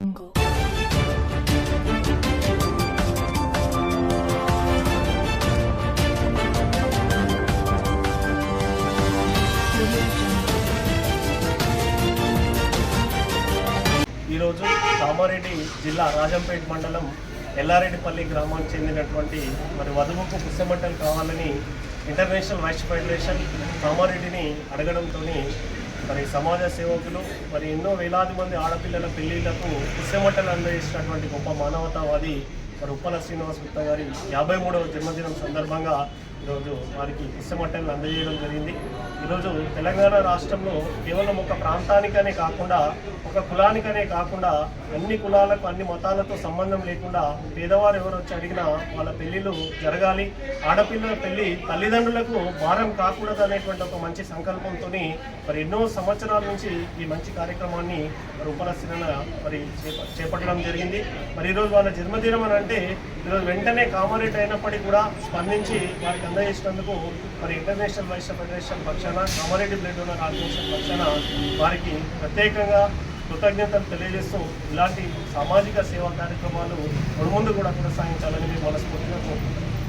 jungle. ఈరోజు కామారెడ్డి జిల్లా రాజంపేట మండలం ఎల్లారెడ్డిపల్లి గ్రామానికి చెందినటువంటి మరి వధువుకు పుస్తమంటలు కావాలని ఇంటర్నేషనల్ వైస్ ఫెడరేషన్ కామారెడ్డిని అడగడంతో మరి సమాజ సేవకులు మరి ఎన్నో వేలాది మంది ఆడపిల్లల పెళ్ళిళ్ళకు కుసెమట్టలు అందజేసినటువంటి గొప్ప మానవతావాది మరి ఉప్పల శ్రీనివాస్ గుప్తా గారి యాభై మూడవ జన్మదినం సందర్భంగా ఈరోజు వారికి పుస్తమట్టలు అందజేయడం జరిగింది. ఈరోజు తెలంగాణ రాష్ట్రంలో కేవలం ఒక ప్రాంతానికనే కాకుండా ఒక కులానికనే కాకుండా అన్ని కులాలకు అన్ని మతాలతో సంబంధం లేకుండా పేదవారు ఎవరు వచ్చి అడిగినా వాళ్ళ పెళ్ళిళ్ళు జరగాలి. ఆడపిల్లల పెళ్ళి తల్లిదండ్రులకు భారం కాకూడదు అనేటువంటి ఒక మంచి సంకల్పంతో మరి ఎన్నో సంవత్సరాల నుంచి ఈ మంచి కార్యక్రమాన్ని మరి మరి చేప- చేపట్టడం జరిగింది. మరి ఈరోజు వాళ్ళ జన్మదినం అని అంటే ఈరోజు వెంటనే కామరేట్ అయినప్పటికీ కూడా స్పందించి వారికి అందజేసినందుకు మరి ఇంటర్నేషనల్ వైశ్య ఫెడరేషన్ పక్షాన కామారెడ్డి బ్లడ్ డోనర్ ఆర్గనైజేషన్ పక్షాన వారికి ప్రత్యేకంగా కృతజ్ఞతలు తెలియజేస్తూ ఇలాంటి సామాజిక సేవా కార్యక్రమాలు ముందు కూడా కొనసాగించాలని మనస్ఫూర్తిగా కోరుకుంటున్నాను